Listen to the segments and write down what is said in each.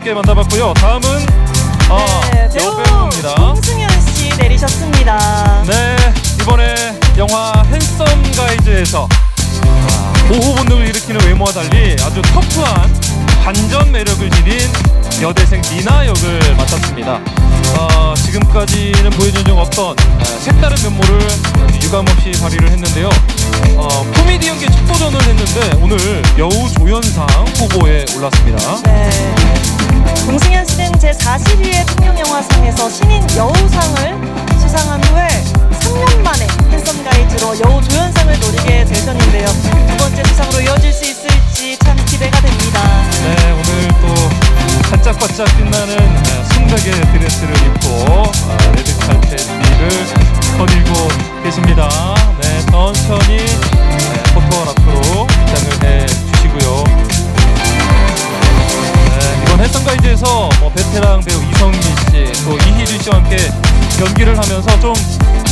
함께 만나봤고요. 다음은 어, 네, 배우 여배우입니다. 홍승현 씨 내리셨습니다. 네, 이번에 영화 핸섬 가이즈에서 아, 보호 본능을 일으키는 외모와 달리 아주 터프한 반전 매력을 지닌 여대생 니나 역을 맡았습니다. 어, 지금까지는 보여준 적 없던 아, 색다른 면모를 유감없이 발휘를 했는데요. 어, 코미디 연기 첫 도전을 했는데 오늘 여우 조연상 후보에 올랐습니다. 네. 홍승현 씨는 제 42회 통영영화상에서 신인 여우상을 수상한 후에 3년 만에 핸섬 가이드로 여우 조연상을 노리게 되셨는데요. 두 번째 수상으로 이어질 수 있을지 참 기대가 됩니다. 네, 오늘 또 반짝반짝 빛나는 네, 순백의 드레스를 입고 아, 레드 베테랑 배우 이성민 씨, 또 이희준 씨와 함께 연기를 하면서 좀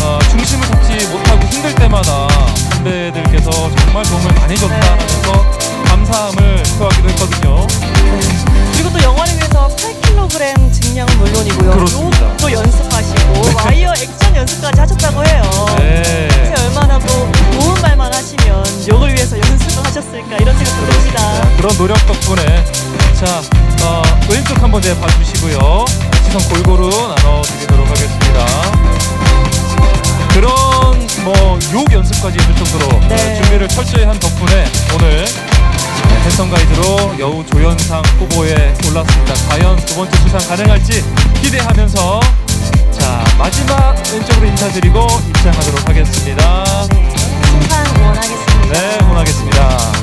어, 중심을 잡지 못하고 힘들 때마다 선배들께서 정말 도움을 많이 줬다면서 감사함을 표하기도 했거든요. 그리고 또 영화를 위해서 8kg 증량은 물론이고요. 그렇습니다. 욕도 연습하시고 와이어 액션 연습까지 하셨다고 해요. 네. 얼마나 뭐 좋은 말만 하시면 욕을 위해서 연습을 하셨을까 이런 생각 듭니다. 네, 그런 노력 덕분에 자 어, 왼쪽 한번 네, 봐주시고요. 시선 골고루 나눠드리도록 하겠습니다. 그런 뭐 욕 연습까지 해줄 정도로 네. 어, 준비를 철저히 한 덕분에 오늘 네, 헬성 가이드로 여우 조연상 후보에 올랐습니다. 과연 두 번째 수상 가능할지 기대하면서 자 마지막 왼쪽으로 인사드리고 입장하도록 하겠습니다. 네, 심판 응원하겠습니다. 네 응원하겠습니다